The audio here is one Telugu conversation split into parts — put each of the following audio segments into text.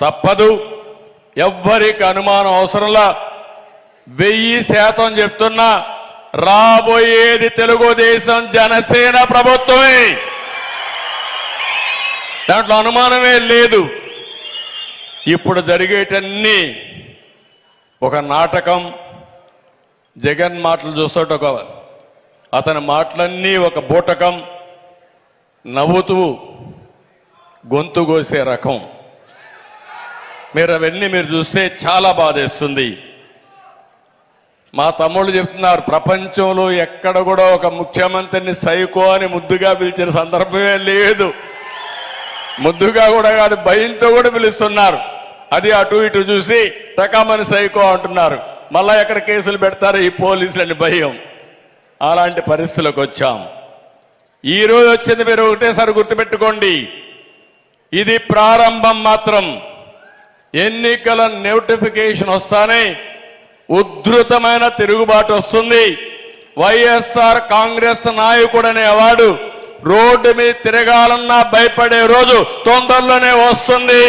తప్పదు. ఎవ్వరికి అనుమానం అవసరంలా వెయ్యి శాతం చెప్తున్నా రాబోయేది తెలుగుదేశం జనసేన ప్రభుత్వమే. దాంట్లో అనుమానమే లేదు. ఇప్పుడు జరిగేటన్ని ఒక నాటకం జగన్ మాటలు చూస్తుంటే ఒక అతని మాటలన్నీ ఒక బూటకం నవ్వుతూ గొంతు కోసే రకం. మీరు అవన్నీ మీరు చూస్తే చాలా బాధేస్తుంది. మా తమ్ముళ్ళు చెప్తున్నారు ప్రపంచంలో ఎక్కడ కూడా ఒక ముఖ్యమంత్రిని సైకో అని ముద్దుగా పిలిచిన సందర్భమే లేదు. ముద్దుగా కూడా కాదు భయంతో కూడా పిలుస్తున్నారు. అది అటు ఇటు చూసి టకామని సైకో అంటున్నారు. మళ్ళా ఎక్కడ కేసులు పెడతారు ఈ పోలీసులని భయం. అలాంటి పరిస్థితులకు వచ్చాం. ఈరోజు వచ్చింది మీరు ఒకటేసారి గుర్తుపెట్టుకోండి. ఇది ప్రారంభం మాత్రం. ఎన్నికల నోటిఫికేషన్ వస్తానే ఉద్ధృతమైన తిరుగుబాటు వస్తుంది. వైఎస్ఆర్ కాంగ్రెస్ నాయకుడు అనేవాడు రోడ్డు మీద తిరగాలన్నా భయపడే రోజు తొందరలోనే వస్తుంది.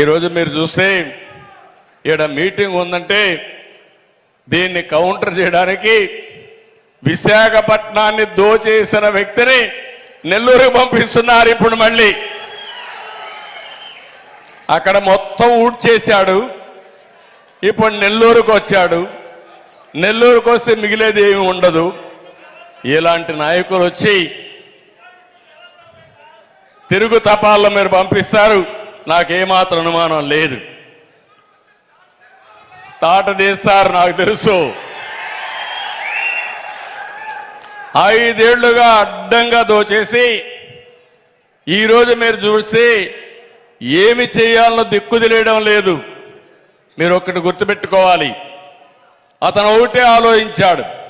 ఈరోజు మీరు చూస్తే ఈడ మీటింగ్ ఉందంటే దీన్ని కౌంటర్ చేయడానికి విశాఖపట్నాన్ని దోచేసిన వ్యక్తిని నెల్లూరుకు పంపిస్తున్నారు ఇప్పుడు మళ్ళీ. అక్కడ మొత్తం ఊడ్చేశాడు. ఇప్పుడు నెల్లూరుకు వచ్చాడు. నెల్లూరుకు వస్తే మిగిలేది ఏమి ఉండదు. ఇలాంటి నాయకులు వచ్చి తిరుగు తపాల్లో మీరు పంపిస్తారు. నాకేమాత్రం అనుమానం లేదు. తాట తీస్తారు నాకు తెలుసు. ఐదేళ్ళుగా అడ్డంగా దోచేసి ఈరోజు మీరు చూసి ఏమి చేయాలో దిక్కు తెలియడం లేదు. మీరు ఒక్కటి గుర్తుపెట్టుకోవాలి. అతను ఒకటే ఆలోచించాడు.